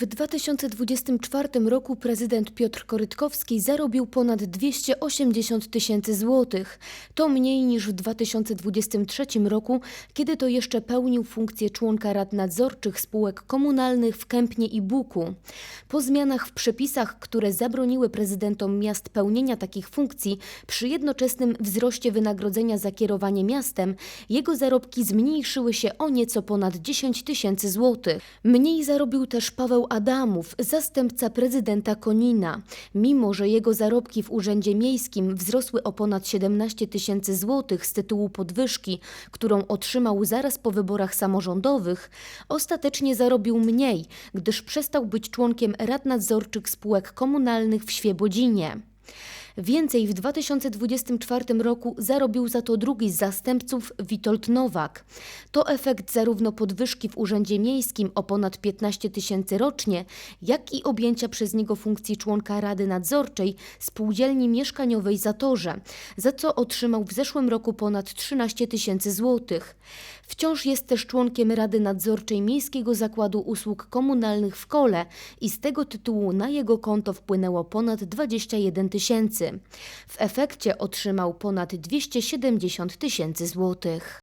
W 2024 roku prezydent Piotr Korytkowski zarobił ponad 280 tysięcy złotych. To mniej niż w 2023 roku, kiedy to jeszcze pełnił funkcję członka rad nadzorczych spółek komunalnych w Kępnie i Buku. Po zmianach w przepisach, które zabroniły prezydentom miast pełnienia takich funkcji, przy jednoczesnym wzroście wynagrodzenia za kierowanie miastem, jego zarobki zmniejszyły się o nieco ponad 10 tysięcy złotych. Mniej zarobił też Paweł Adamów, zastępca prezydenta Konina. Mimo, że jego zarobki w Urzędzie Miejskim wzrosły o ponad 17 tysięcy złotych z tytułu podwyżki, którą otrzymał zaraz po wyborach samorządowych, ostatecznie zarobił mniej, gdyż przestał być członkiem rad nadzorczych spółek komunalnych w Świebodzinie. Więcej w 2024 roku zarobił za to drugi z zastępców Witold Nowak. To efekt zarówno podwyżki w Urzędzie Miejskim o ponad 15 tysięcy rocznie, jak i objęcia przez niego funkcji członka Rady Nadzorczej Spółdzielni Mieszkaniowej Zatorze, za co otrzymał w zeszłym roku ponad 13 tysięcy złotych. Wciąż jest też członkiem Rady Nadzorczej Miejskiego Zakładu Usług Komunalnych w Kole i z tego tytułu na jego konto wpłynęło ponad 21 tysięcy. W efekcie otrzymał ponad 270 tysięcy złotych.